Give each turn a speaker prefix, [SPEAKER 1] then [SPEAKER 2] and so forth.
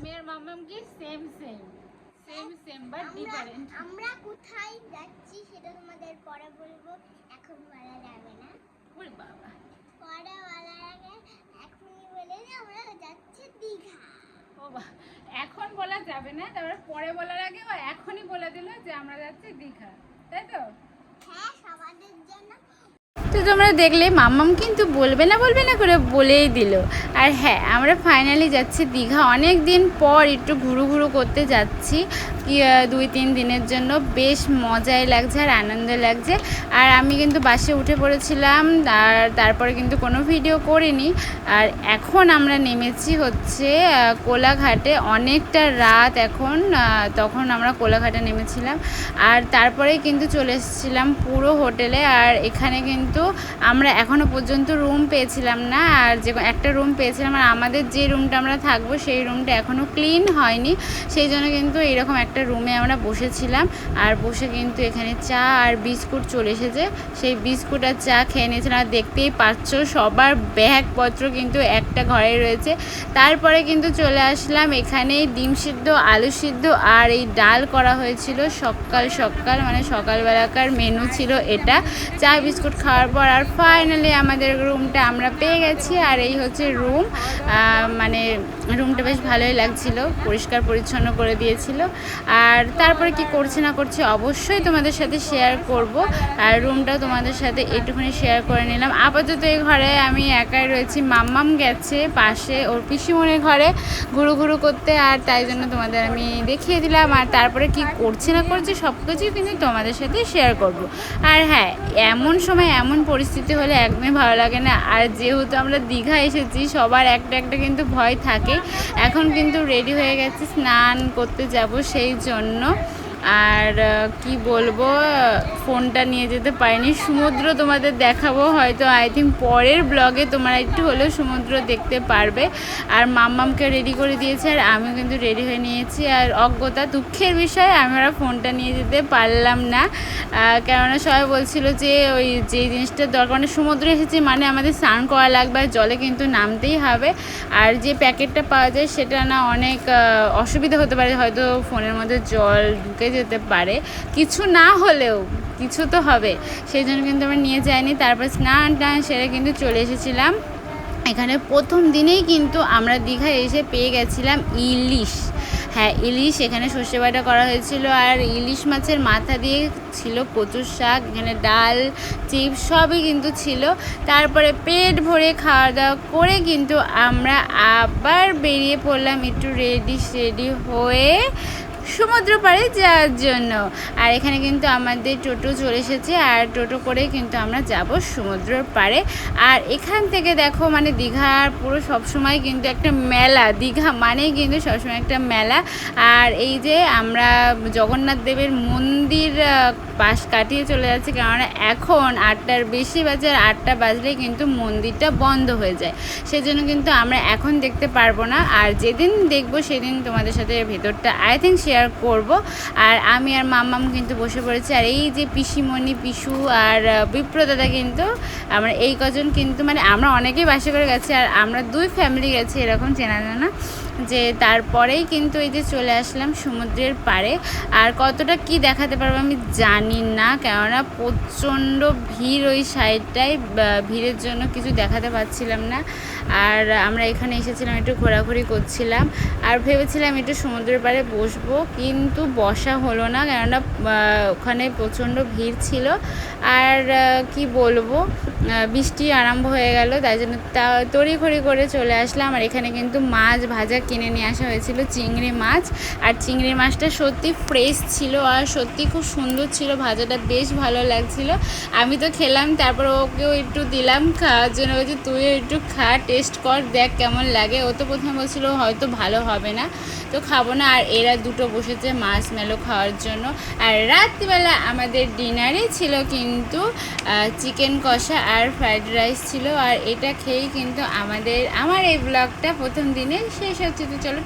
[SPEAKER 1] মামাম কি same same same same but different
[SPEAKER 2] আমরা কোথায় যাচ্ছি সেটা তোমাদের পরে বলব। এখন বলা যাবে না।
[SPEAKER 1] ওরে বাবা।
[SPEAKER 2] পরে বলার আগে এখনই বলে যে আমরা যাচ্ছি দীঘা।
[SPEAKER 1] এখন বলা যাবে না। তারপর পরে বলার আগে ও এখনই বলে দিল যে আমরা যাচ্ছি দীঘা। তাই তো?
[SPEAKER 2] হ্যাঁ সবাদের জন্য।
[SPEAKER 1] তো তোমরা দেখলে মাম্মাম কিন্তু বলবে না বলবে না করে বলেই দিল। আর হ্যাঁ আমরা ফাইনালি যাচ্ছি দীঘা। অনেক দিন পর একটু ঘুরু ঘুরু করতে যাচ্ছি। দুই তিন দিনের জন্য বেশ মজাই লাগছে আর আনন্দ লাগছে। আর আমি কিন্তু বাসে উঠে পড়েছিলাম, আর তারপরে কিন্তু কোনো ভিডিও করিনি। আর এখন আমরা নেমেছি হচ্ছে কোলাঘাটে। অনেকটা রাত এখন তখন আমরা কোলাঘাটে নেমেছিলাম। আর তারপরেই কিন্তু চলে এসেছিলাম পুরো হোটেলে। আর এখানে কিন্তু আমরা এখনও পর্যন্ত রুম পেয়েছিলাম না। আর যে একটা রুম পেয়েছিলাম, আর আমাদের যে রুমটা আমরা থাকব, সেই রুমটা এখনও ক্লিন হয়নি। সেই জন্য কিন্তু এইরকম একটা রুমে আমরা বসেছিলাম, আর বসে কিন্তু এখানে চা আর বিস্কুট চলে এসেছে। সেই বিস্কুট আর চা খেয়ে নিয়েছিলাম আর দেখতেই পাচ্ছ সবার ব্যাগপত্র কিন্তু একটা ঘরে রয়েছে। তারপরে কিন্তু চলে আসলাম এখানে ডিম সিদ্ধ, আলু সিদ্ধ আর এই ডাল করা হয়েছিল। সকাল সকাল মানে সকালবেলাকার মেনু ছিল এটা। চা, বিস্কুট খাওয়ার পর আর ফাইনালি আমাদের রুমটা আমরা পেয়ে গেছি, আর এই হচ্ছে রুম মানে রুমটা বেশ ভালোই লাগছিল, পরিষ্কার পরিচ্ছন্ন করে দিয়েছিল। আর তারপরে কি করছে না করছে অবশ্যই তোমাদের সাথে শেয়ার করব। আর রুমটাও তোমাদের সাথে একটুখানি শেয়ার করে নিলাম। আপাতত এই ঘরে আমি একাই রয়েছি। মাম্মাম গেছে পাশে ওর পিসিমনির ঘরে ঘুরু ঘুরু করতে, আর তাই জন্য তোমাদের আমি দেখিয়ে দিলাম। আর তারপরে কি করছে না করছে সব কিছুই কিন্তু তোমাদের সাথে শেয়ার করব। আর হ্যাঁ এমন সময় এমন পরিস্থিতি হলে একদমই ভালো লাগে না। আর যেহেতু আমরা দীঘা এসেছি, সবার একটা একটা কিন্তু ভয় থাকে। এখন কিন্তু রেডি হয়ে গেছি, স্নান করতে যাব, সেই জন্য আর কি বলব, ফোনটা নিয়ে যেতে পারিনি। সমুদ্র তোমাদের দেখাবো, হয়তো আই থিঙ্ক পরের ব্লগে তোমরা একটু হলেও সমুদ্র দেখতে পারবে। আর মাম্মামকে রেডি করে দিয়েছে, আর আমিও কিন্তু রেডি হয়ে নিয়েছি। আর অজ্ঞতা, দুঃখের বিষয় আমরা ফোনটা নিয়ে যেতে পারলাম না। কেননা সবাই বলছিল যে, ওই যে জিনিসটার দরকার মানে সমুদ্রে এসেছে মানে আমাদের স্নান করা লাগবে, আর জলে কিন্তু নামতেই হবে। আর যে প্যাকেটটা পাওয়া যায়, সেটা না অনেক অসুবিধা হতে পারে। হয়তো ফোনের মধ্যে জল ঢুকে যেতে পারে। কিছু না হলেও, কিছু তো হবে। সেই জন্য কিন্তু আমরা নিয়ে যাইনি। তারপর স্নান টান সেরে কিন্তু চলে এসেছিলাম। এখানে প্রথম দিনেই কিন্তু আমরা দীঘায় এসে পেয়ে গেছিলাম ইলিশ। হ্যাঁ ইলিশ এখানে সর্ষে বাটা করা হয়েছিল। আর ইলিশ মাছের মাথা দিয়ে ছিল কচুর শাক, এখানে ডাল চিপস সবই কিন্তু ছিল। তারপরে পেট ভরে খাওয়া দাওয়া করে কিন্তু আমরা আবার বেরিয়ে পড়লাম। একটু রেডি রেডি হয়ে সমুদ্র পাড়ে যাওয়ার জন্য। আর এখানে কিন্তু আমাদের টোটো চলে এসেছে, আর টোটো করে কিন্তু আমরা যাব সমুদ্রের পাড়ে। আর এখান থেকে দেখো মানে দীঘার পুরো সবসময় কিন্তু একটা মেলা। দীঘা মানেই কিন্তু সবসময় একটা মেলা। আর এই যে আমরা জগন্নাথ দেবের মন্দির পাশ কাটিয়ে চলে যাচ্ছি কারণ এখন আটটার বেশি বাজে, আর আটটা বাজলে কিন্তু মন্দিরটা বন্ধ হয়ে যায়। সেজন্য কিন্তু আমরা এখন দেখতে পারব না। আর যেদিন দেখব, সেদিন তোমাদের সাথে ভেতরটা আই থিঙ্ক শেয়ার করব। আর আমি আর মাম্মাম কিন্তু বসে পড়েছি। আর এই যে পিসিমণি, পিসু আর বিপ্রদাদা কিন্তু আমরা এই কজন কিন্তু মানে আমরা অনেকেই বাসে করে গেছি। আর আমরা দুই ফ্যামিলি গেছি, এরকম চেনা জানা। যে তারপরেই কিন্তু এই যে চলে আসলাম সমুদ্রের পাড়ে। আর কতটা কি দেখাতে পারব আমি জানি না। কেননা প্রচণ্ড ভিড় ওই সাইডটায় ভিড়ের জন্য কিছু দেখাতে পারছিলাম না। আর আমরা এখানে এসেছিলাম, একটু ঘোরাঘুরি করছিলাম। আর ভেবেছিলাম একটু সমুদ্রের পাড়ে বসবো। কিন্তু বসা হলো না কেননা ওখানে প্রচণ্ড ভিড় ছিল। আর কি বলব? বৃষ্টি আরম্ভ হয়ে গেল, তাই জন্য তড়িঘড়ি করে চলে আসলাম। আর এখানে কিন্তু মাছ ভাজা কিনে নিয়ে আসা হয়েছিল, চিংড়ি মাছ। আর চিংড়ি মাছটা সত্যি ফ্রেশ ছিল আর সত্যি খুব সুন্দর ছিল, ভাজাটা বেশ ভালো লাগছিল। আমি তো খেলাম, তারপর ওকেও একটু দিলাম খাওয়ার জন্য। বলছি, তুইও একটু খা টেস্ট কর, দেখ কেমন লাগে। ও তো প্রথমে বলছিল, হয়তো ভালো হবে না। তো খাব না। আর এরা দুটো বসেছে মাছ মেলো খাওয়ার জন্য। আর রাত্রিবেলা আমাদের ডিনারে ছিল কিন্তু চিকেন কষা আর ফ্রাইড রাইস ছিল, আর এটা খেয়েই কিন্তু আমাদের, আমার এই ব্লগটা প্রথম দিনে শেষ হচ্ছে। তো চলো